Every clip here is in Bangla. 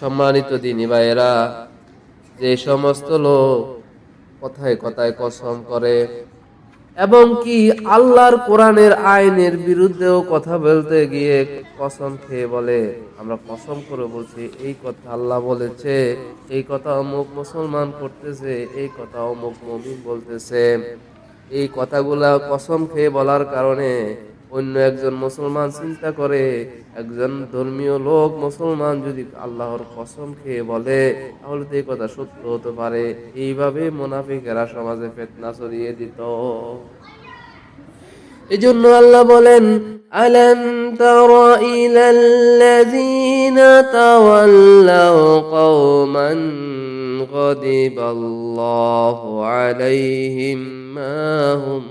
সম্মানিত দিনী ভাইয়েরা, যে সমস্ত লোক কথায় কথায় কসম করে এবং কি আল্লাহর কোরআনের আইনের বিরুদ্ধেও কথা বলতে গিয়ে কসম খেয়ে বলে, আমরা কসম করে বলছি, এই কথা আল্লাহ বলেছে, এই কথা অমুক মুসলমান করতেছে, এই কথা অমুক মমিন বলতেছে। এই কথাগুলা কসম খেয়ে বলার কারণে অন্য একজন মুসলমান চিন্তা করে একজন ধর্মীয় লোক মুসলমান যদি আল্লাহর কসম খেয়ে বলে তাহলে তো এই কথা সত্য হতে পারে এইভাবে মোনাফিকেরা সমাজে ফেতনা ছড়িয়ে দিত এই জন্য আল্লাহ বলেন আলম তর ইলাল্লাযীনা তাওয়াল্লাউ কওমান غضب الله عليهم ما هم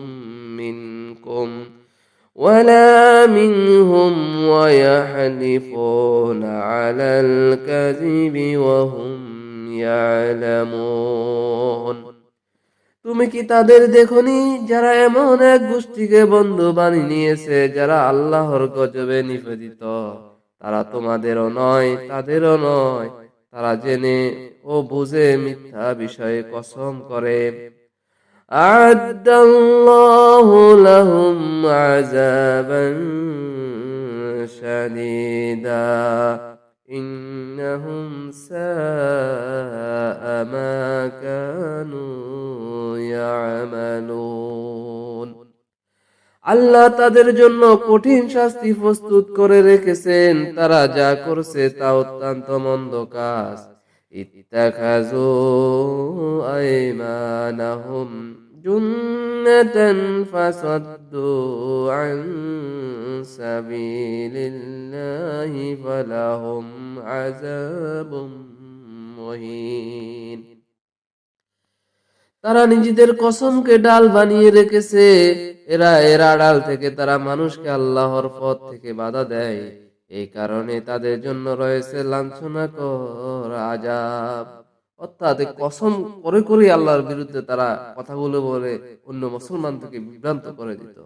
منكم ولا منهم ويحلفون على الكذب وهم يعلمون তুমি কি তাদের দেখনি যারা এমন এক গোষ্ঠীকে বন্ধু বানিয়ে নিয়েছে যারা আল্লাহর গজবে নিবেদিত তারা তোমাদেরও নয় তাদেরও নয় তারা জেনে ও বুঝে মিথ্যা বিষয়ে কসম করে أعد الله لهم عذابا شديدا إنهم ساء ما كانوا يعملون আল্লাহ তাদের জন্য কঠিন শাস্তি প্রস্তুত করে রেখেছেন তারা যা করছে তা অত্যন্ত মন্দ কাজ اتخذوا أيمانهم جنة فصدوا عن سبيل الله فلهم عذاب مهين তারা নিজেদের কসমকে ডাল বানিয়ে রেখেছে এরা এর আড়াল থেকে তারা মানুষকে আল্লাহর পথ থেকে বাধা দেয় এই কারণে তাদের জন্য রয়েছে লাঞ্ছনাকর আজাব অর্থাৎ এই কসম করে করে আল্লাহর বিরুদ্ধে তারা কথাগুলো বলে অন্য মুসলমান থেকে বিভ্রান্ত করে দিত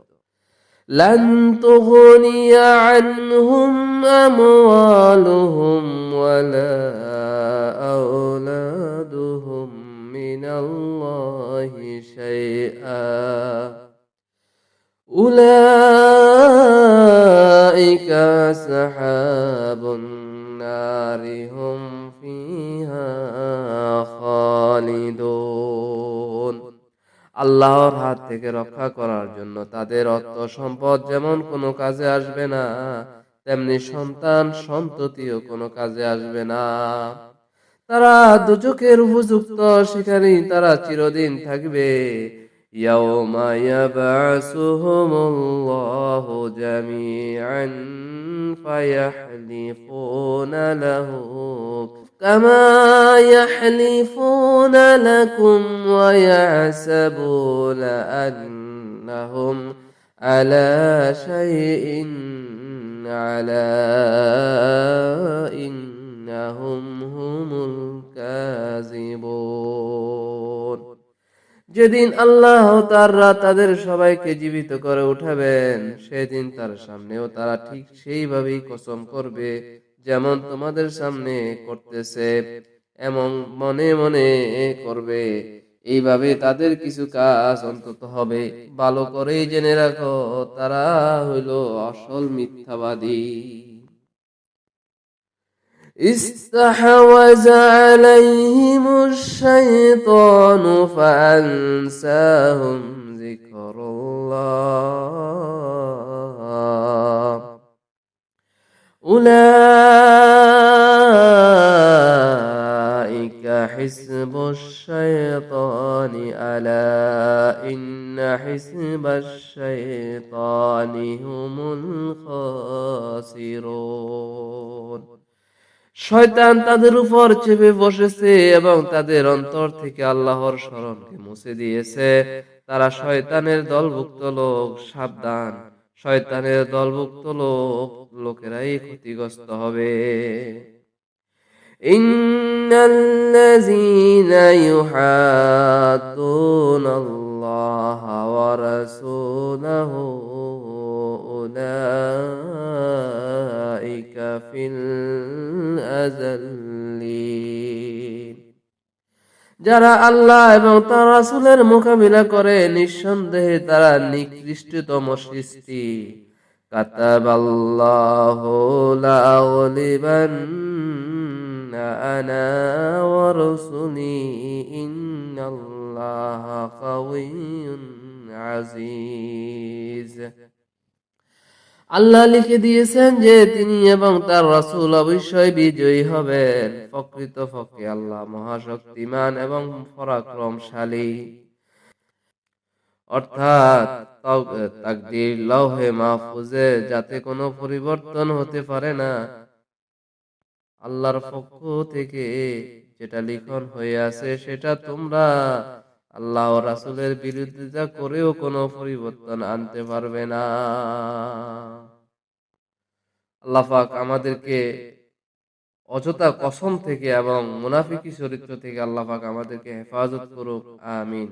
لن تغني عنهم أموالهم ولا أولادهم من الله شيئا أولئك أصحاب আল্লাহর হাত থেকে রক্ষা করার জন্য তাদের অর্থ সম্পদ যেমন কোনো কাজে আসবে না, তেমনি সন্তান সন্ততিও কোনো কাজে আসবে না। তারা দুচকের উপযুক্ত সেখানেই তারা চিরদিন থাকবে। يوم يبعثهم الله جميعا فيحلفون له. كما يحلفون لكم ويحسبون أنهم على شيء على إنهم هم الكاذبون. যেদিন আল্লাহ তাররা তাদের সবাইকে জীবিত করে উঠাবেন, সেদিন তার সামনেও তারা ঠিক সেইভাবেই কসম করবে যেমন তোমাদের সামনে করতেছে এমন মনে মনে করবে। এইভাবে তাদের কিছু কাজ অন্তত হবে। ভালো করেই জেনে রাখো, তারা হইল আসল মিথ্যাবাদী। استحوذ عليهم الشيطان فأنساهم ذكر الله. أولئك حزب الشيطان ألا إن حزب الشيطان هم الخاسرون. শয়তান তাদের উপর চেপে বসেছে এবং তাদের অন্তর থেকে আল্লাহর স্মরণকে মুছে দিয়েছে। তারা শয়তানের দলভুক্ত লোক, সাবধান। শয়তানের দলভুক্ত লোক, লোকেরাই ক্ষতিগ্রস্ত হবে। ইন্নাল্লাযীনা ইউহাদুনাল্লাহা ওয়া রাসূলাহু যারা আল্লাহ এবং তার আসলের মোকাবিলা করে নিঃসন্দেহে তারা নিকৃষ্টতম সৃষ্টি। কাতাব আল্লাহ আজিজ। আল্লাহ লিখে দিয়েছেন যে তিনি এবং তার রাসূল অবশ্যই বিজয়ী হবেন। প্রকৃত পক্ষে আল্লাহ মহাশক্তিমান এবং পরাক্রমশালী। অর্থাৎ মাহফুজে যাতে কোনো পরিবর্তন হতে পারে না, আল্লাহর পক্ষ থেকে যেটা লিখন হয়ে আছে সেটা তোমরা আল্লাহ রাসুলের বিরোধিতা করেও কোনো পরিবর্তন আনতে পারবে না। আল্লাহ পাক আমাদেরকে অযথা কসম থেকে এবং মুনাফিকি চরিত্র থেকে আল্লাহ পাক আমাদেরকে হেফাজত করুক, আমিন।